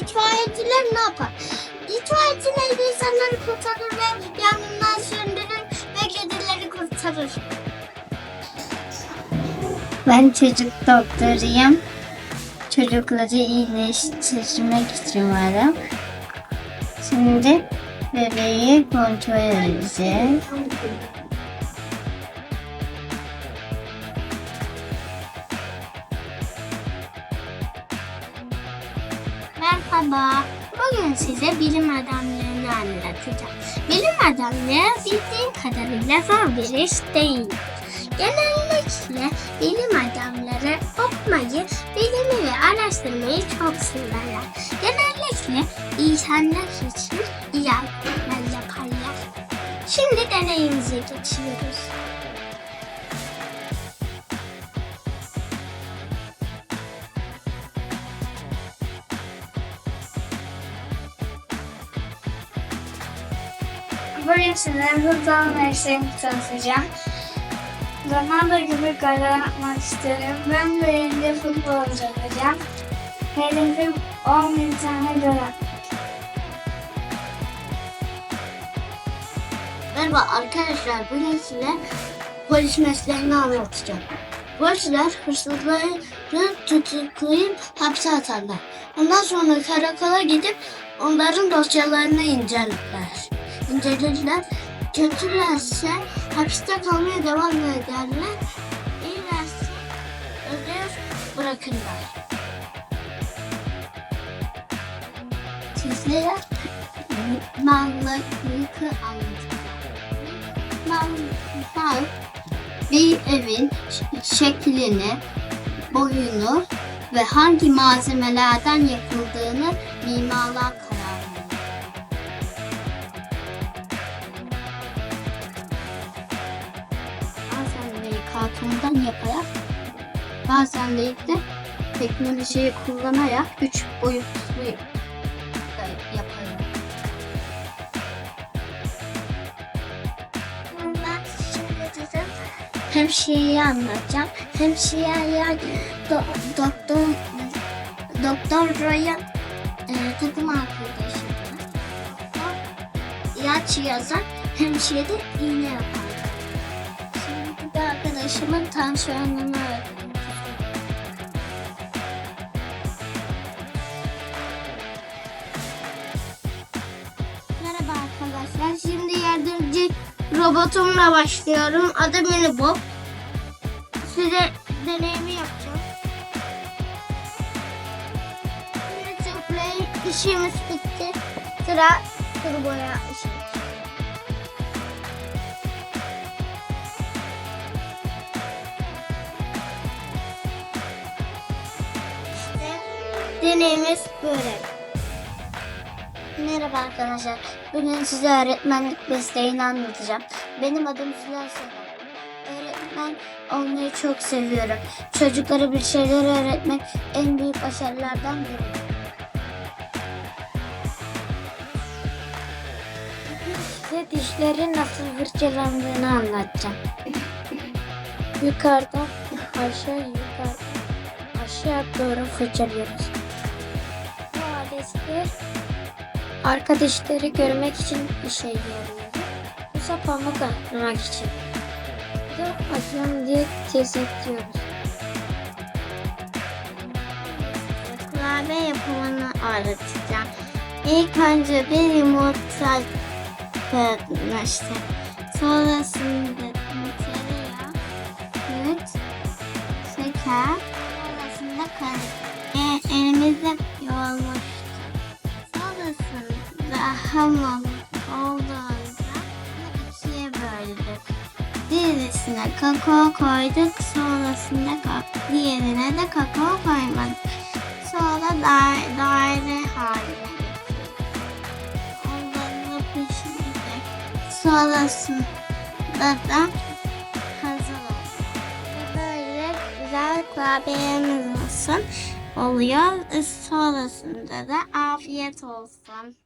itfaiyeciler ne yapar? İtfaiyeciler insanları kurtarır ve yangından söndürür ve kedileri kurtarır. Ben çocuk doktoruyum. Çocukları iyileştirmek için varım. Şimdi bebeği kontrol edeceğiz. Merhaba. Bugün size bilim adamlarını anlatacağım. Bilim adamları bildiğim kadarıyla zor bir iş değil. Genellikle bilim adamları okumayı, bilimi ve araştırmayı çok severler. Genellikle insanlar için iyi hareketler yaparlar. Şimdi deneyimize geçiyoruz. Size futbol mesleğini tanıtacağım. Ronaldo gibi kale yapmak isterim. Ben de elinde futbolcu olacağım. Hedefim 10 bin tane gol atmak. Merhaba arkadaşlar. Bugün size polis mesleğini anlatacağım. Polisler hırsızları tutuklayıp hapse atarlar. Ondan sonra karakola gidip onların dosyalarını incelerler. İncelerler. Kötülerse hapiste kalmaya devam ederler. İyilerse ödev bırakırlar. Sizlere mallıkı anlatacağım. Mal bir evin şeklini, boyunu ve hangi malzemelerden yapıldığını mimarlar kartondan yaparak, bazen de teknolojiyi kullanarak üç boyutlu şimdi size hemşireyi anlatacağım. Hemşireler do, doktor doktor Ryan e, takım arkadaşı. O ilaç yazar, hemşire de iğne yapar. Arkadaşımın tansiyonunu ölçtüm. Merhaba arkadaşlar. Şimdi yardımcı robotumla başlıyorum. Adı Mini Bob. Size deneyimi yapacağım. Tıklayın. İşimiz bitti. Sıra turboya işi. Deneyimiz böyle. Merhaba arkadaşlar. Bugün size öğretmenlik mesleğini anlatacağım. Benim adım Selam. Öğretmen olmayı çok seviyorum. Çocuklara bir şeyler öğretmek en büyük başarılardan biri. Size dişlerin nasıl fırçalandığını anlatacağım. Yukarıdan aşağı yukarı aşağı doğru fırçalıyoruz. Adetler Arkadaşları görmek için işe yarıyor. Bu ise pamuk atmak için. Bu da acıyorum diye test ediyoruz. Kurabiye yapımını öğreteceğim. İlk önce bir yumurta kırmıştım. Sonrasında tereyağı, süt, şeker, sonrasında kar e, elimizle yoğurmuştuk. Hamur olduğunda ikiye böldük. Birisine kakao koyduk, sonrasında diğerine de kakao koymadık. Sonra daire, daire haline getirdik. Onları pişirdik. Sonrasında da hazır oldu. Ve böyle güzel kurabiyemiz olsun oluyor. Sonrasında da afiyet olsun.